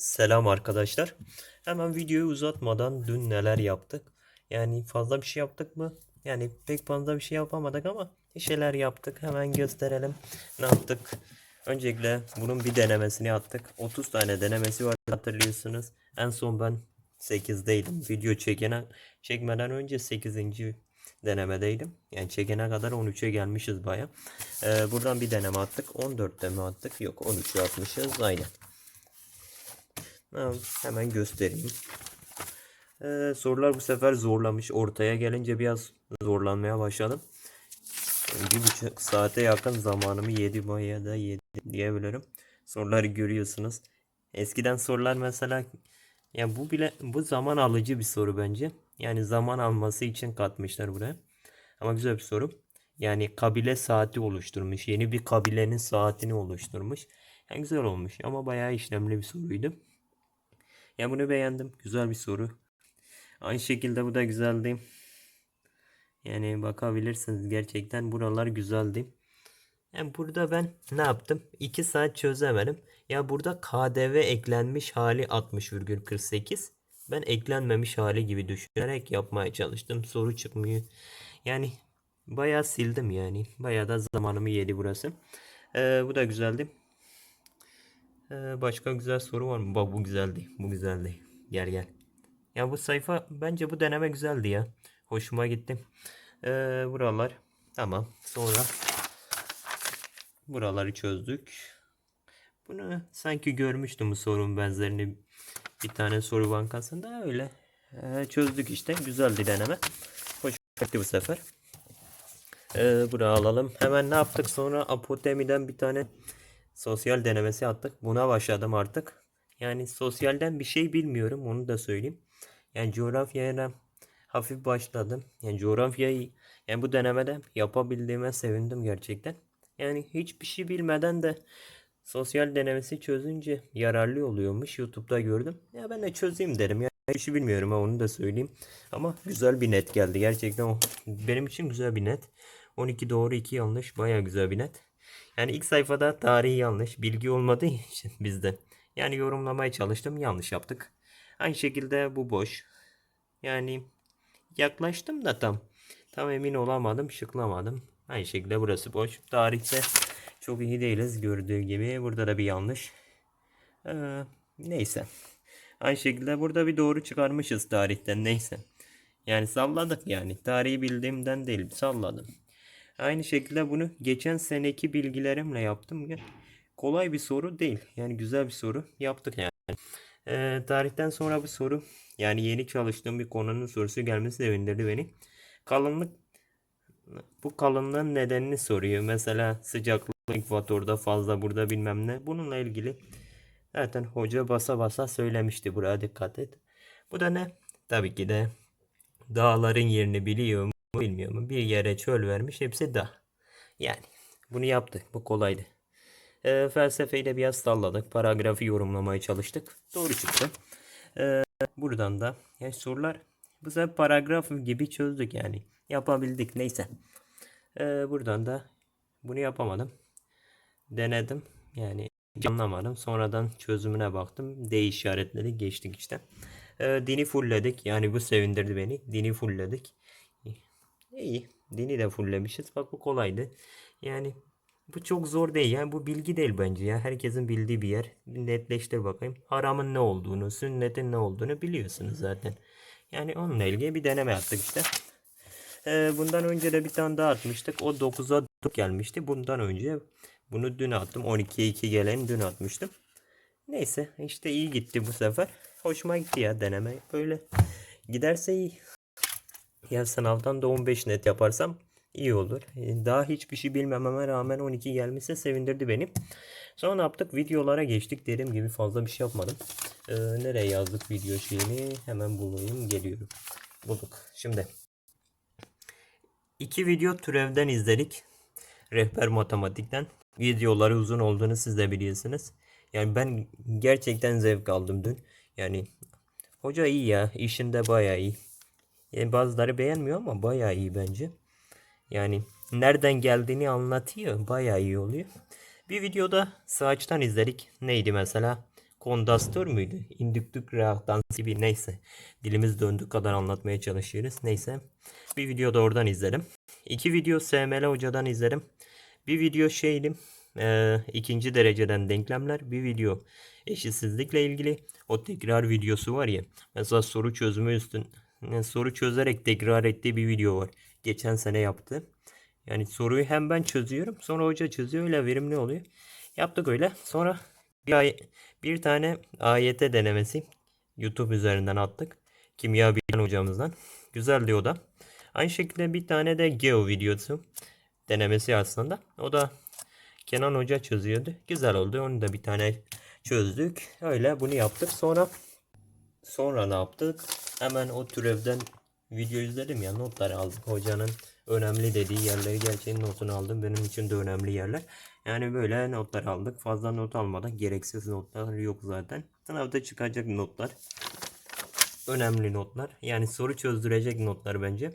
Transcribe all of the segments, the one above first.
Selam arkadaşlar. Hemen videoyu uzatmadan dün neler yaptık? Yani fazla bir şey yaptık mı? Yani pek fazla bir şey yapamadık ama bir şeyler yaptık. Hemen gösterelim. Ne yaptık? Öncelikle bunun bir denemesini attık. 30 tane denemesi var hatırlıyorsunuz. En son ben 8'deydim. Video çekene, çekmeden önce 8. denemedeydim. Yani çekene kadar 13'e gelmişiz baya. Ee, buradan bir deneme attık. 14'te mi attık? Yok 13'e atmışız. Aynen. Ha, hemen göstereyim. Ee, sorular bu sefer zorlamış. Ortaya gelince biraz zorlanmaya başladım. Bir buçuk saate yakın zamanımı yedi baya da yedi diyebilirim. Soruları görüyorsunuz. Eskiden sorular mesela ya bu bile bu zaman alıcı bir soru bence. Yani zaman alması için katmışlar buraya. Ama güzel bir soru. Yani kabile saati oluşturmuş. Yeni bir kabilenin saatini oluşturmuş. Yani güzel olmuş ama bayağı işlemli bir soruydu. Ya bunu beğendim. Güzel bir soru. Aynı şekilde bu da güzeldi. Yani bakabilirsiniz gerçekten buralar güzeldi. Yani burada ben ne yaptım? 2 saat çözemedim. Ya burada KDV eklenmiş hali 60,48. Ben eklenmemiş hali gibi düşünerek yapmaya çalıştım. Soru çıkmıyor. Yani bayağı sildim yani. Bayağı da zamanımı yedi burası. Ee, bu da güzeldi. Ee, başka güzel soru var mı? Bak bu güzeldi. Bu güzeldi. Gel gel. Ya bu sayfa bence bu deneme güzeldi ya. Hoşuma gitti. Ee, buralar. Tamam. Sonra buraları çözdük. Bunu sanki görmüştüm bu sorunun benzerini bir tane soru bankasında öyle. Ee, çözdük işte. Güzeldi deneme. Hoşuma gitti bu sefer. Ee, buraya alalım. Hemen ne yaptık sonra Apotemi'den bir tane sosyal denemesi attık. Buna başladım artık. Yani sosyalden bir şey bilmiyorum onu da söyleyeyim. Yani coğrafyaya hafif başladım. Yani coğrafyayı yani bu denemede yapabildiğime sevindim gerçekten. Yani hiçbir şey bilmeden de sosyal denemesi çözünce yararlı oluyormuş. YouTube'da gördüm. Ya ben de çözeyim derim. Ya hiçbir şey bilmiyorum ha onu da söyleyeyim. Ama güzel bir net geldi. Gerçekten o benim için güzel bir net. 12 doğru 2 yanlış. Baya güzel bir net. Yani ilk sayfada tarihi yanlış. Bilgi olmadığı için bizde. Yani yorumlamaya çalıştım. Yanlış yaptık. Aynı şekilde bu boş. Yani yaklaştım da tam. Tam emin olamadım. Şıklamadım. Aynı şekilde burası boş. Tarihte çok iyi değiliz gördüğü gibi. Burada da bir yanlış. Ee, neyse. Aynı şekilde burada bir doğru çıkarmışız tarihten. Neyse. Yani salladık yani. Tarihi bildiğimden değil. Salladım. Aynı şekilde bunu geçen seneki bilgilerimle yaptım. Ya, Kolay bir soru değil. Yani güzel bir soru. Yaptık yani. Ee, tarihten sonra bu soru yani yeni çalıştığım bir konunun sorusu gelmesi sevindirdi beni. Kalınlık bu kalınlığın nedenini soruyor. Mesela sıcaklık ekvatorda fazla burada bilmem ne. Bununla ilgili zaten hoca basa basa söylemişti. Buraya dikkat et. Bu da ne? Tabii ki de dağların yerini biliyor bilmiyor mu? Bir yere çöl vermiş hepsi dağ. Yani bunu yaptık. Bu kolaydı. Ee, felsefeyi biraz salladık. Paragrafı yorumlamaya çalıştık. Doğru çıktı. Ee, buradan da yani sorular bu sefer paragraf gibi çözdük yani. Yapabildik neyse. Ee, buradan da bunu yapamadım. Denedim. Yani anlamadım. Sonradan çözümüne baktım. D işaretleri geçtik işte. Ee, dini fullledik. Yani bu sevindirdi beni. Dini fullledik. İyi. Dini de fulllemişiz. Bak bu kolaydı. Yani bu çok zor değil. Yani bu bilgi değil bence ya. Herkesin bildiği bir yer. Netleştir bakayım. Haramın ne olduğunu, sünnetin ne olduğunu biliyorsunuz zaten. Yani onunla ilgili bir deneme yaptık işte. Ee, bundan önce de bir tane daha atmıştık. O 9'a 4 gelmişti. Bundan önce bunu dün attım. 12'ye 2 gelen dün atmıştım. Neyse işte iyi gitti bu sefer. Hoşuma gitti ya deneme. Böyle giderse iyi. Ya sınavdan da 15 net yaparsam iyi olur. E, Daha hiçbir şey bilmememe rağmen 12 gelmesi sevindirdi beni. Sonra ne yaptık? Videolara geçtik. Dediğim gibi fazla bir şey yapmadım. Ee, nereye yazdık video şeyini? Hemen bulayım. Geliyorum. Bulduk. Şimdi iki video türevden izledik. Rehber matematikten. Videoları uzun olduğunu siz de biliyorsunuz. Yani ben gerçekten zevk aldım dün. Yani hoca iyi ya. işinde bayağı iyi. Yani bazıları beğenmiyor ama bayağı iyi bence. Yani nereden geldiğini anlatıyor. Bayağı iyi oluyor. Bir videoda sağaçtan izledik. Neydi mesela? kondastör müydü? İndüktük reaktansı bir neyse. Dilimiz döndüğü kadar anlatmaya çalışıyoruz. Neyse. Bir video da oradan izledim. İki video SML hocadan izledim. Bir video şeydim. eee, ikinci dereceden denklemler. Bir video eşitsizlikle ilgili. O tekrar videosu var ya. Mesela soru çözümü üstün yani soru çözerek tekrar ettiği bir video var. Geçen sene yaptı. Yani soruyu hem ben çözüyorum. Sonra hoca çözüyor. Öyle verimli oluyor. Yaptık öyle. Sonra bir, ay, bir tane AYT denemesi YouTube üzerinden attık. Kimya bilen hocamızdan. Güzeldi o da. Aynı şekilde bir tane de Geo videosu denemesi aslında. O da Kenan Hoca çözüyordu. Güzel oldu. Onu da bir tane çözdük. Öyle bunu yaptık. Sonra sonra ne yaptık? Hemen o türevden video izledim ya notları aldık. Hocanın önemli dediği yerleri gerçeğin notunu aldım. Benim için de önemli yerler. Yani böyle notlar aldık. Fazla not almadan gereksiz notlar yok zaten. Sınavda çıkacak notlar. Önemli notlar. Yani soru çözdürecek notlar bence.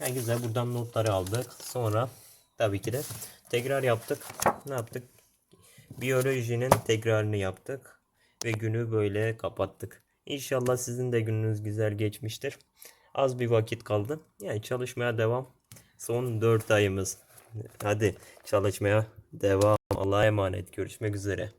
Yani güzel buradan notları aldık. Sonra tabii ki de tekrar yaptık. Ne yaptık? Biyolojinin tekrarını yaptık. Ve günü böyle kapattık. İnşallah sizin de gününüz güzel geçmiştir. Az bir vakit kaldı. Yani çalışmaya devam. Son 4 ayımız. Hadi çalışmaya devam. Allah'a emanet. Görüşmek üzere.